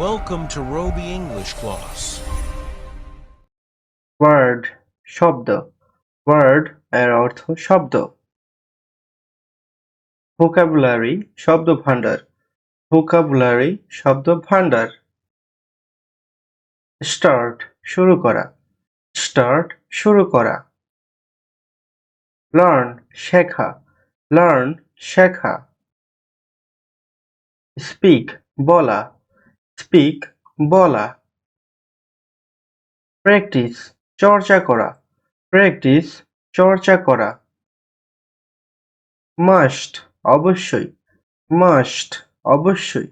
Welcome to Roby English class. Word শব্দ word এর অর্থ শব্দ। ভোকাবুলারি শব্দ ভান্ডার ভোকাবুলারি শব্দ ভান্ডার স্টার্ট শুরু করা। স্টার্ট শুরু করা। লার্ন শেখা। লার্ন শেখা। স্পিক বলা। স্পিক বলা। প্র্যাকটিস চর্চা করা। প্র্যাকটিস চর্চা করা। মাস্ট অবশ্যই। মাস্ট অবশ্যই।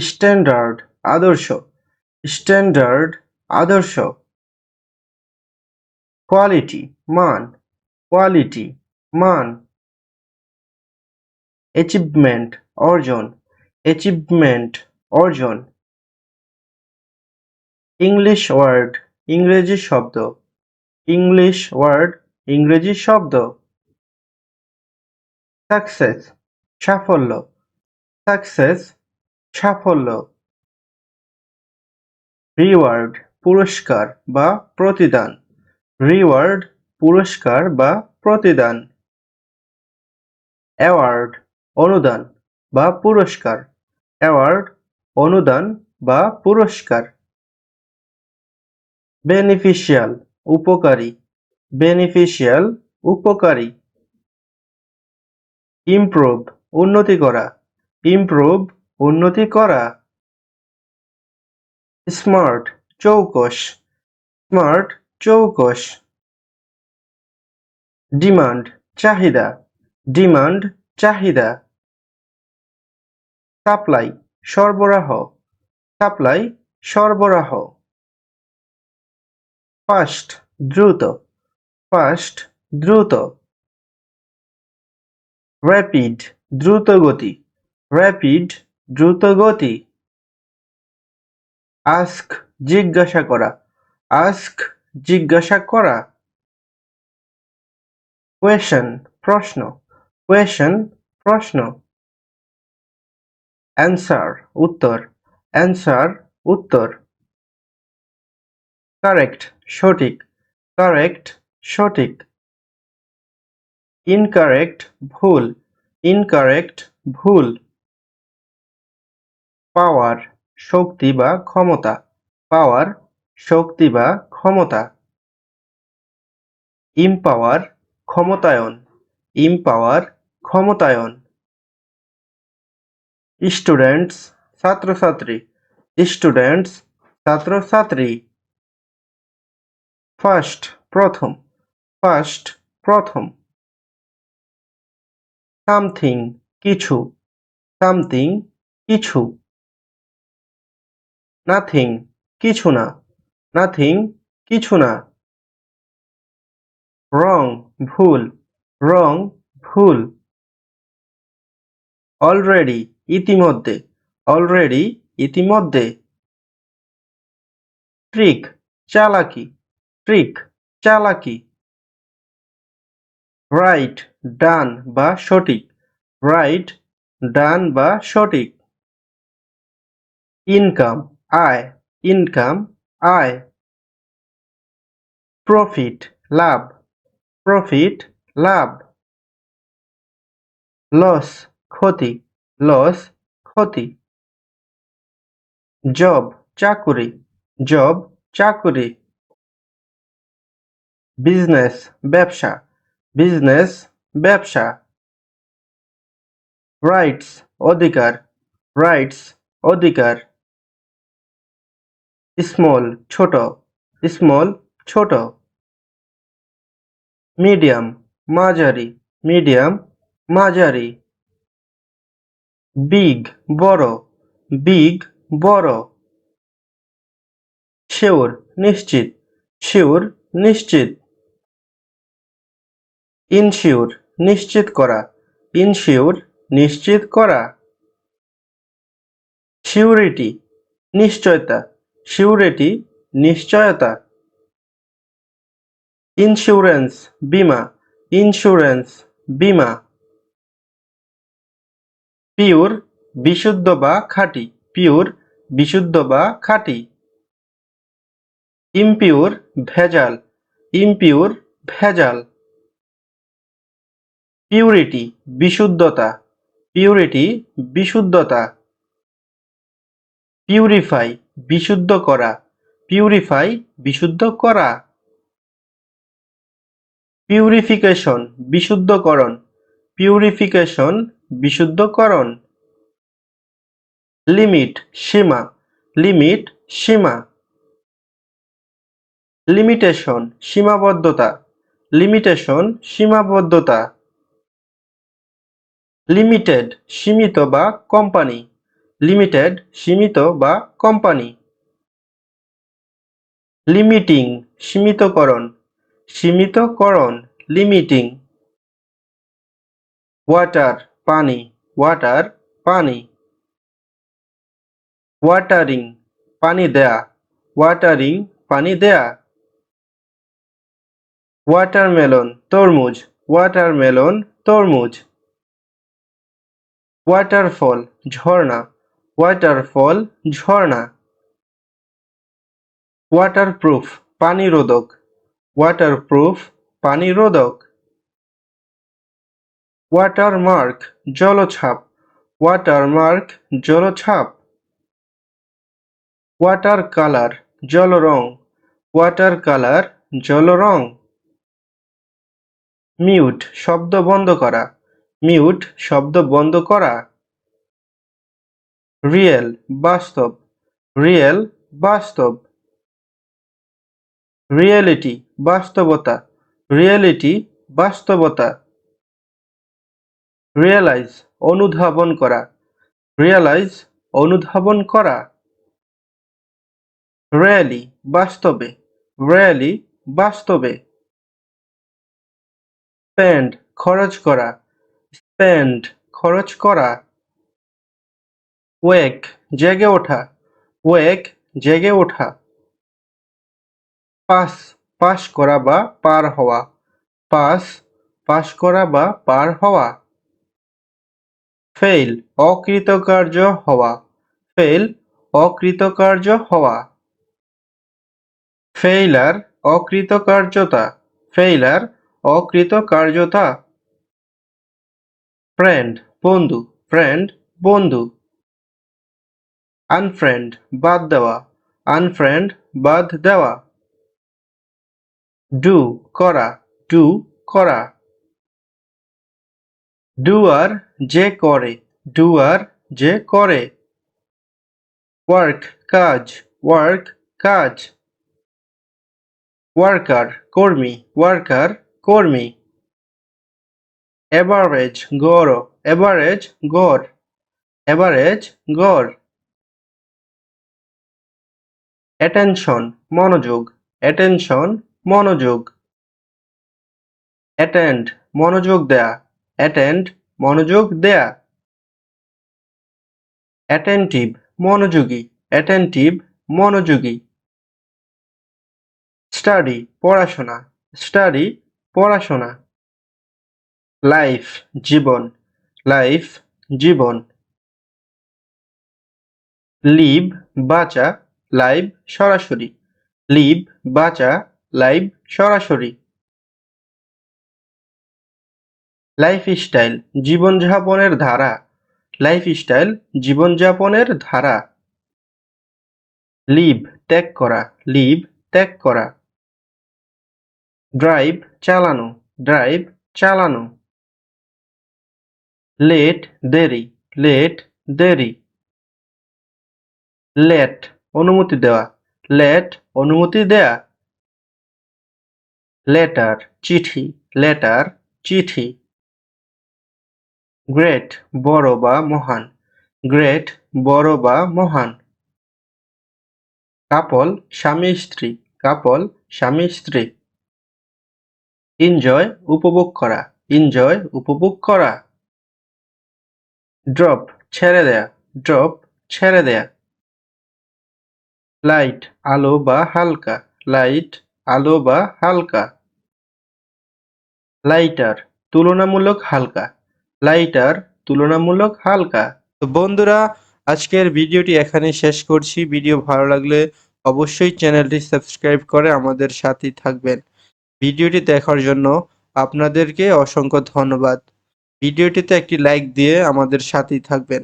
স্ট্যান্ডার্ড আদর্শ। স্ট্যান্ডার্ড আদর্শ। কোয়ালিটি মান। কোয়ালিটি মান। অ্যাচিভমেন্ট অর্জন। অ্যাচিভমেন্ট অর্জন ইংলিশ ওয়ার্ড ইংরেজি শব্দ ইংলিশ ওয়ার্ড ইংরেজি শব্দ সাকসেস সাফল্য সাকসেস সাফল্য রিওয়ার্ড পুরস্কার বা প্রতিদান রিওয়ার্ড পুরস্কার বা প্রতিদান অ্যাওয়ার্ড অনুদান বা পুরস্কার। অ্যাওয়ার্ড, অনুদান বা পুরস্কার। বেনিফিশিয়াল, উপকারী। বেনিফিশিয়াল, উপকারী। ইমপ্রুভ, উন্নতি করা। ইমপ্রুভ, উন্নতি করা। স্মার্ট, চৌকস। স্মার্ট, চৌকস। ডিমান্ড, চাহিদা। ডিমান্ড, চাহিদা। সাপ্লাই সরবরাহ সাপ্লাই সরবরাহ। ফাস্ট, দ্রুত। ফাস্ট, দ্রুত। র্যাপিড, দ্রুত গতি। র্যাপিড, দ্রুত গতি। আস্ক, জিজ্ঞাসা করা। আস্ক, জিজ্ঞাসা করা। কোয়েশন, প্রশ্ন। কোয়েশন, প্রশ্ন। অ্যান্সার উত্তর। অ্যান্সার উত্তর। কারেক্ট সঠিক। কারেক্ট সঠিক। ইনকারেক্ট ভুল। ইনকারেক্ট ভুল। পাওয়ার শক্তি বা ক্ষমতা। পাওয়ার শক্তি বা ক্ষমতা। ইমপাওয়ার ক্ষমতায়ন। ইমপাওয়ার ক্ষমতায়ন। স্টুডেন্টস, ছাত্রছাত্রী। স্টুডেন্টস, ছাত্রছাত্রী। ফার্স্ট, প্রথম। ফার্স্ট, প্রথম। সামথিং, কিছু। সামথিং, কিছু। নাথিং, কিছু না। নাথিং, কিছু না। রং, ভুল। রং, ভুল। অলরেডি। ইতিমধ্যে অলরেডি ইতিমধ্যে। ট্রিক চালাকি ট্রিক চালাকি। রাইট ডান বা সঠিক। রাইট ডান বা সঠিক। ইনকাম আয় ইনকাম আয়। প্রফিট লাভ। প্রফিট লাভ। লস ক্ষতি। লস, ক্ষতি। জব, চাকুরি। জব, চাকুরি। বিজনেস, ব্যবসা। বিজনেস, ব্যবসা। রাইটস, অধিকার। রাইটস, অধিকার। স্মল, ছোট। স্মল, ছোট। মিডিয়াম, মাঝারি। মিডিয়াম, মাঝারি। বিগ, বড়। বিগ, বড়। শিওর, নিশ্চিত। শিওর, নিশ্চিত। ইনশিওর, নিশ্চিত করা। ইনশিওর, নিশ্চিত করা। সিউরিটি নিশ্চয়তা। সিউরিটি নিশ্চয়তা। ইন্স্যুরেন্স বীমা। ইন্স্যুরেন্স বীমা। পিওর, বিশুদ্ধ বা খাঁটি। পিওর, বিশুদ্ধ বা খাঁটি। ইমপিওর, ভেজাল। ইমপিওর, ভেজাল। পিউরিটি, বিশুদ্ধতা। পিউরিটি, বিশুদ্ধতা। পিউরিফাই, বিশুদ্ধ করা। পিউরিফাই, বিশুদ্ধ করা। পিউরিফিকেশন, বিশুদ্ধকরণ। পিউরিফিকেশন বিশুদ্ধকরণ। লিমিট, সীমা। লিমিট, সীমা। লিমিটেশন, সীমাবদ্ধতা। লিমিটেশন, সীমাবদ্ধতা। লিমিটেড, সীমিত বা কোম্পানি। লিমিটেড, সীমিত বা কোম্পানি। লিমিটিং, সীমিতকরণ। সীমিতকরণ, লিমিটিং। ওয়াটার পানি ওয়াটার পানি। ওয়াটারিং পানি দেয়া। ওয়াটারিং পানি দেয়া। ওয়াটারমেলন তরমুজ। ওয়াটারমেলন তরমুজ। ওয়াটারফল ঝর্ণা। ওয়াটারফল ঝর্ণা। ওয়াটারপ্রুফ পানিরোধক ওয়াটারপ্রুফ পানিরোধক ওয়াটারমার্ক জলছাপ। ওয়াটারমার্ক জলছাপ। ওয়াটার কালার জল জলরং। ওয়াটার কালার জল জলরং। মিউট শব্দ বন্ধ করা। মিউট শব্দ বন্ধ করা। রিয়েল বাস্তব। রিয়েল বাস্তব। রিয়েলিটি বাস্তবতা। রিয়েলিটি বাস্তবতা। রিয়েলাইজ অনুধাবন করা। রিয়েলাইজ অনুধাবন করা। রিয়েলি বাস্তবে। রিয়েলি বাস্তবে। স্পেন্ড খরচ করা। স্পেন্ড খরচ করা। ওয়েক জেগে ওঠা। ওয়েক জেগে ওঠা। পাস পাস করা বা পার হওয়া। পাস পাস করা বা পার হওয়া। ফেইল, অকৃতকার্য হওয়া। ফেইল, অকৃতকার্য হওয়া। ফেইলার অকৃতকার্যতা। ফেইলার অকৃতকার্যতা। ফ্রেন্ড, বন্ধু। ফ্রেন্ড, বন্ধু। আনফ্রেন্ড, বাদ দেওয়া। আনফ্রেন্ড, বাদ দেওয়া। ডু, করা। ডু, করা। ডুয়ার যে করে ডুয়ার যে করে। ওয়ার্ক কাজ ওয়ার্ক কাজ। ওয়ার্কার কর্মী ওয়ার্কার কর্মী। এভারেজ গড় এভারেজ গড় এভারেজ গড়। অ্যাটেনশন, মনোযোগ অ্যাটেনশন, মনোযোগ। অ্যাটেন্ড, মনোযোগ দেয়া। অ্যাটেন্ড মনোযোগ দেয়া। অ্যাটেন্টিভ মনোযোগী। অ্যাটেন্টিভ মনোযোগী। স্টাডি পড়াশোনা। স্টাডি পড়াশোনা। লাইফ জীবন। লাইফ জীবন। লিভ বাঁচা। লাইভ সরাসরি। লিভ বাঁচা। লাইভ সরাসরি। লাইফস্টাইল জীবনযাপনের ধারা। লাইফস্টাইল জীবনযাপনের ধারা। লিভ, ত্যাগ করা। লিভ, ত্যাগ করা। ড্রাইভ, চালানো। ড্রাইভ, চালানো। লেট, দেরি। লেট দেরি। লেট, অনুমতি দেওয়া। লেট, অনুমতি দেয়া। লেটার, চিঠি। লেটার, চিঠি। গ্রেট বড় বা মহান। গ্রেট বড় বা মহান। কাপল স্বামী, স্ত্রী। কাপল স্বামী, স্ত্রী। এনজয় উপভোগ করা। এনজয় উপভোগ করা। ড্রপ ছেড়ে দেয়া। ড্রপ ছেড়ে দেয়া। লাইট আলো বা হালকা। লাইট আলো বা হালকা। লাইটার তুলনামূলক হালকা। লাইটার তুলনামূলক হালকা। তো বন্ধুরা, আজকের ভিডিওটি এখানে শেষ করছি। ভিডিও ভালো লাগলে অবশ্যই চ্যানেলটি সাবস্ক্রাইব করে আমাদের সাথেই থাকবেন। ভিডিওটি দেখার জন্য আপনাদেরকে অসংখ্য ধন্যবাদ। ভিডিওটিতে একটি লাইক দিয়ে আমাদের সাথেই থাকবেন।